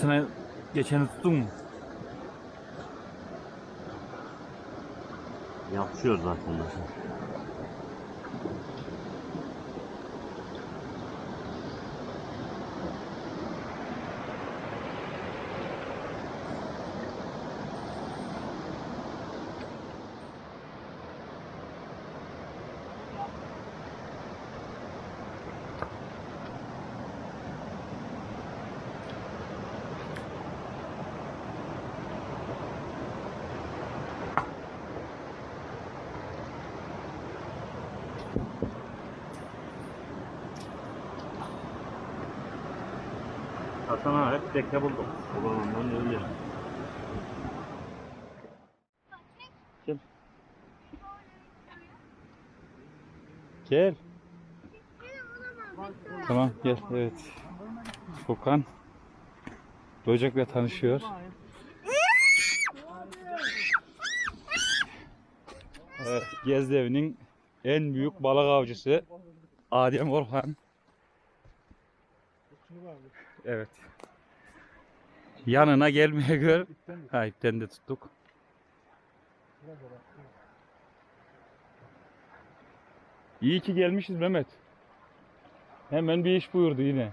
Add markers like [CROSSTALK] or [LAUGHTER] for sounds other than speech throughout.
karşısına geçeni tuttun mu? Yapışıyor zaten. Hasan ağa hep teke buldum. Babamdan öyle. Gel. Tamam gel evet. Furkan böcekle tanışıyor. Evet, Gezdi evinin en büyük balık avcısı Adem Orhan. Evet. Yanına gelmeye gör. Ha ipten de tuttuk. İyi ki gelmişiz Mehmet. Hemen bir iş buyurdu yine.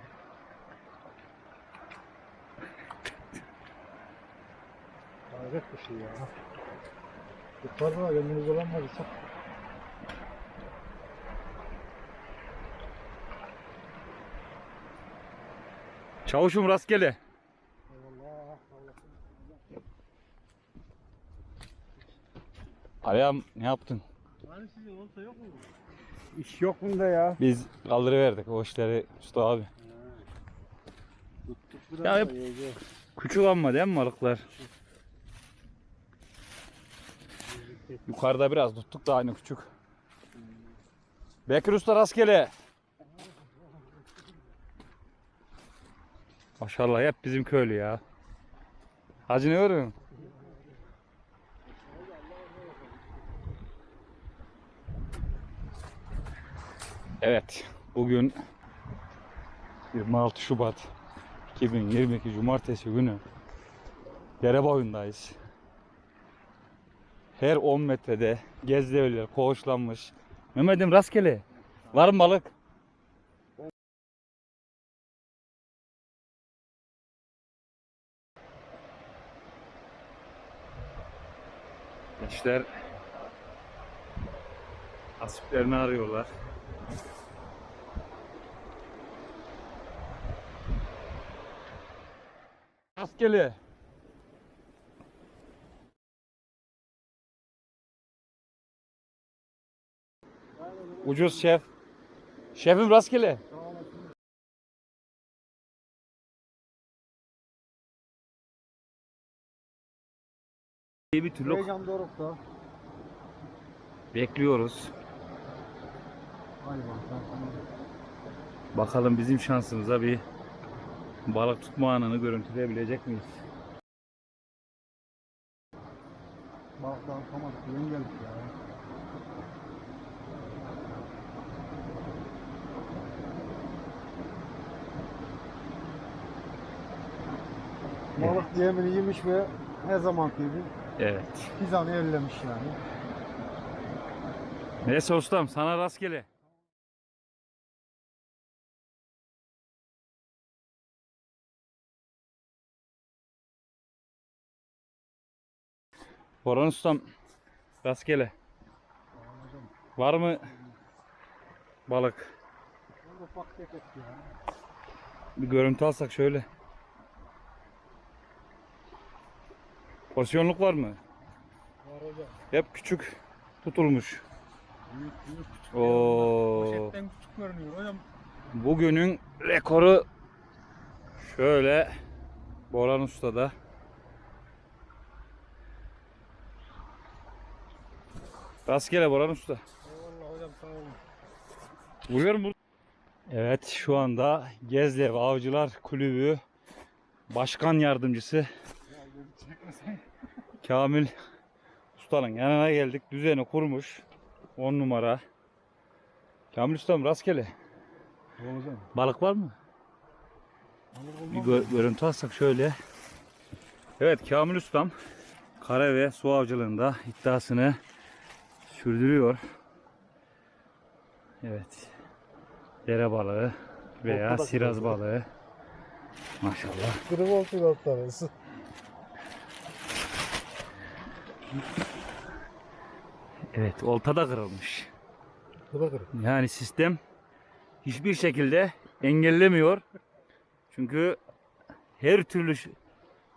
Hayret bir şey ya. Yukarıda yanımız olan Çavuşum rastgele. Eyvallah. Ayağım ne yaptın? Hani sizin olsa yok mu? İş yok bunda ya. Biz kaldırıverdik o işleri usta abi. Ya hep- Küçük ama değil mi balıklar? Yukarıda biraz tuttuk da aynı küçük. Bekir Usta rastgele. Maşallah hep bizim köylü ya. Hacı ne görüyorsun? Evet, bugün 26 Şubat 2022 Cumartesi günü Derebayı'ndayız. Her 10 metrede gezdevler koğuşlanmış. Mehmet'im rastgele. Var mı balık? Gençler nasiplerini arıyorlar. Rastgele. Ucuz şef. Şefim rastgele. İyi bir türlü Heyecan dorukta. bekliyoruz. Bakalım. Bizim şansımıza bir balık tutma anını görüntüleyebilecek miyiz? Daha tutamadık. Yeni geldik ya. Balık yemini yemiş ve her zaman gibi Evet. pizanı ellemiş yani. Neyse ustam sana rastgele. Boran ustam rastgele. Var mı balık? Bir görüntü alsak şöyle. Porsiyonluk var mı? Var hocam. Hep küçük tutulmuş. Büyük büyük küçük. Oo. Poşetten küçük görünüyor hocam. Bugünün rekoru şöyle Boran Usta'da. Rastgele Boran Usta. Eyvallah hocam sağ olun. Vuruyorum bu. Evet şu anda Gezlev Avcılar Kulübü Başkan Yardımcısı. Kamil Usta'nın yanına geldik. Düzeni kurmuş. 10 numara. Kamil Usta'm rastgele. Balık var mı? Bir gö- görüntü alsak şöyle. Evet Kamil Ustam kara ve su avcılığında iddiasını sürdürüyor. Evet. Dere balığı veya siraz balığı. Maşallah. Gribol pilotları. Evet olta da kırılmış. Yani sistem hiçbir şekilde engellemiyor. Çünkü her türlü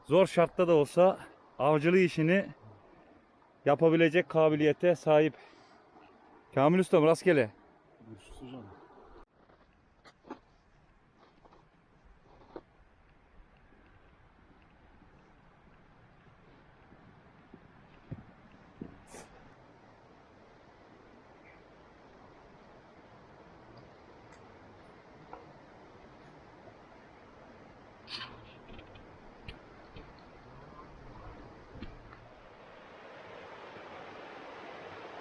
zor şartta da olsa avcılığı işini yapabilecek kabiliyete sahip. Kamil Ustam rastgele.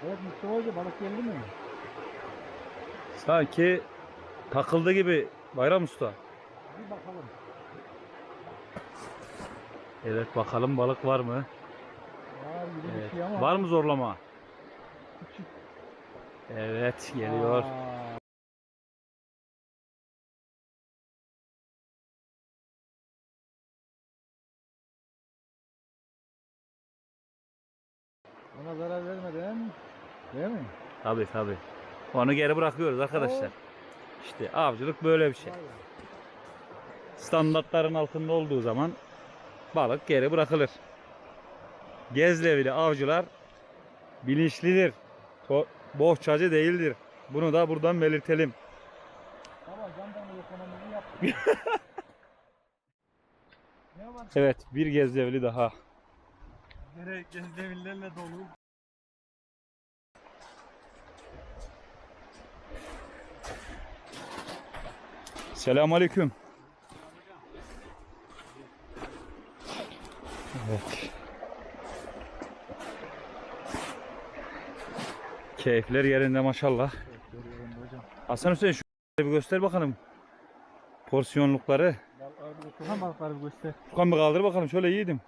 Evet Mustafa Hoca balık geldi mi? Sanki takıldı gibi Bayram Usta. Bir bakalım. Evet bakalım balık var mı? Var gibi Evet. bir şey ama. Var mı zorlama? Küçük. Evet geliyor. Aa, Ona zarar vermeden değil mi? Tabi tabi. Onu geri bırakıyoruz arkadaşlar. İşte avcılık böyle bir şey. Standartların altında olduğu zaman balık geri bırakılır. Gezlevili avcılar bilinçlidir. To- bohçacı değildir. Bunu da buradan belirtelim. Jandarma yaptık. [LAUGHS] Evet bir gezlevili daha. Gene gezdevillerle dolu. Selamun Aleyküm. Evet. Keyifler yerinde maşallah. Hasan Hüseyin şu bir göster bakalım. Porsiyonlukları. Balıkları balıkları bir kaldır bakalım şöyle yiğidim.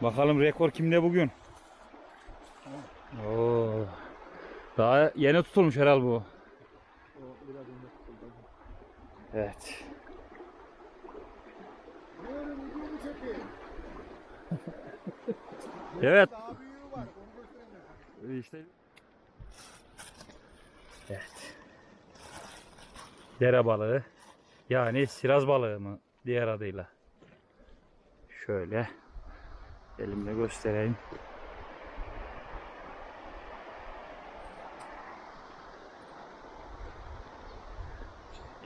Bakalım rekor kimde bugün? Oo. Daha yeni tutulmuş herhal bu. Evet. [LAUGHS] Evet. İşte. Evet. Dere balığı. Yani siraz balığı mı diğer adıyla. Şöyle elimle göstereyim.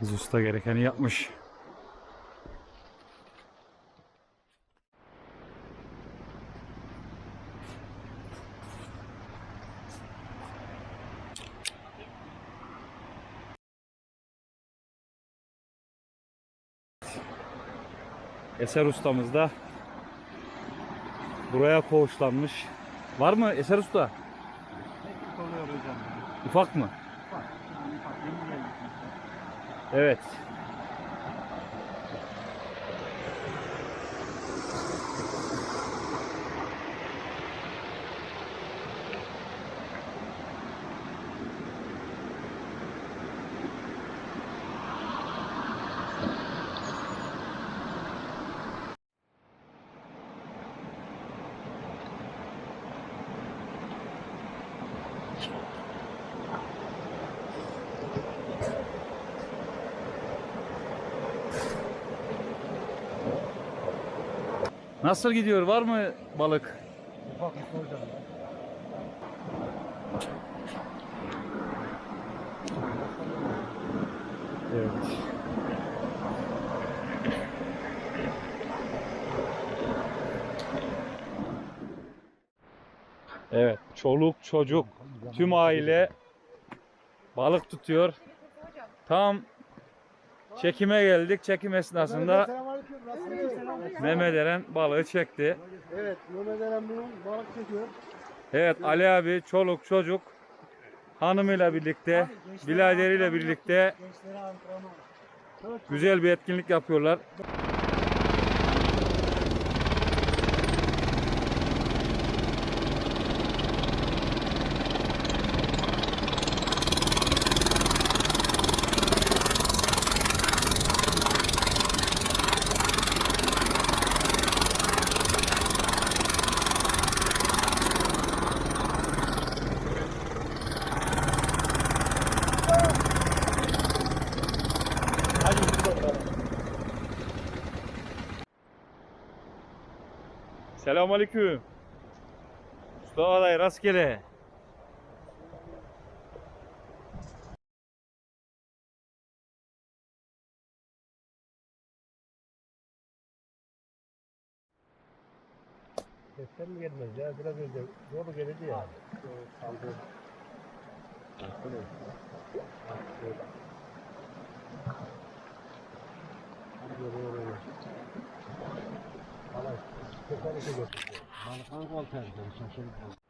Biz usta gerekeni yapmış. Eser ustamız da buraya koğuşlanmış. Var mı Eser usta? Ufak mı? Bak. Bak yeni geldik. Evet. Nasıl gidiyor? Var mı balık? Ufak hocam. Evet. Evet, çoluk çocuk tüm aile balık tutuyor. Tam çekime geldik. Çekim esnasında? Mehmet Eren balığı çekti. Evet, Mehmet Eren bunu balık çekiyor. Evet Ali abi çoluk çocuk hanımıyla birlikte, biladeriyle birlikte. Güzel bir etkinlik yapıyorlar. Selamünaleyküm. Mustafa dayı rastgele. Sesten mi gelmez ya? Biraz önce doğru geldi ya. Kaldı. Baksana. Balıktan kol terdi. Şaşırdı.